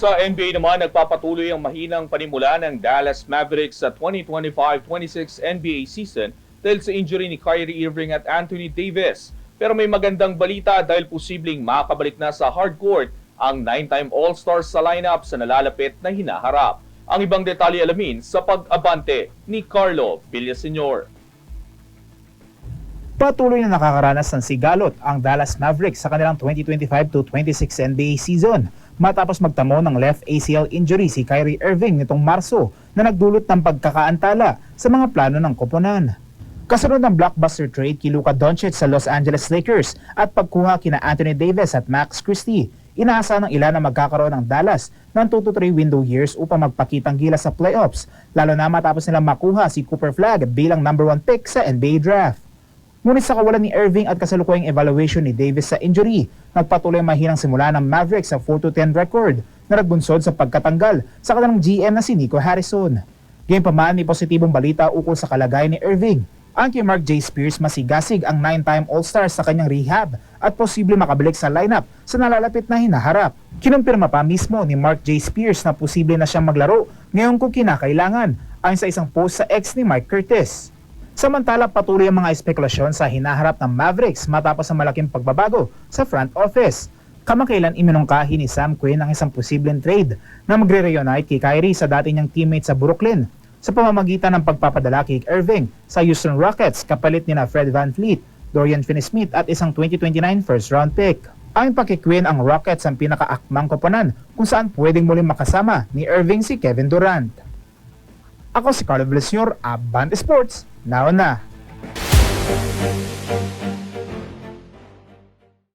Sa NBA naman, nagpapatuloy ang mahinang panimula ng Dallas Mavericks sa 2025-26 NBA season dahil sa injury ni Kyrie Irving at Anthony Davis. Pero may magandang balita dahil posibleng makabalik na sa hardcourt ang nine-time All-Stars sa lineup sa nalalapit na hinaharap. Ang ibang detalye alamin sa pag-abante ni Carlo Villaseñor. Patuloy na nakakaranas ng sigalot ang Dallas Mavericks sa kanilang 2025-26 NBA season matapos magtamo ng left ACL injury si Kyrie Irving nitong Marso na nagdulot ng pagkakaantala sa mga plano ng koponan. Kasunod ng blockbuster trade kay Luka Doncic sa Los Angeles Lakers at pagkuha kina Anthony Davis at Max Christie, inaasahan ng ilan na magkakaroon ng Dallas ng 2 to 3 window years upang magpakitang gilas sa playoffs, lalo na matapos nilang makuha si Cooper Flag bilang number 1 pick sa NBA draft. Ngunit sa kawalan ni Irving at kasalukuyang evaluation ni Davis sa injury, nagpatuloy ang mahirang simula ng Mavericks sa 4-10 record na nagbunsod sa pagkatanggal sa kanilang GM na si Nico Harrison. Gayunpaman may positibong balita ukol sa kalagayan ni Irving. Ang kay Mark J. Spears masigasig ang 9-time All-Star sa kanyang rehab at posible makabalik sa lineup sa nalalapit na hinaharap. Kinumpirma pa mismo ni Mark J. Spears na posible na siyang maglaro ngayon kung kinakailangan ayon sa isang post sa ex ni Mike Curtis. Samantala patuloy ang mga espekulasyon sa hinaharap ng Mavericks matapos ang malaking pagbabago sa front office. Kamakailan iminungkahi ni Sam Quinn ang isang posibleng trade na magre-reunite kay Kyrie sa dati niyang teammate sa Brooklyn sa pamamagitan ng pagpapadala kay Irving sa Houston Rockets kapalit ni na Fred Van Fleet, Dorian Finney-Smith at isang 2029 first round pick. Ayon pa kay Quinn, ang Rockets ang pinakaakmang koponan kung saan pwedeng muling makasama ni Irving si Kevin Durant. Ako si Carlo Villaseñor, Abante Sports, now na.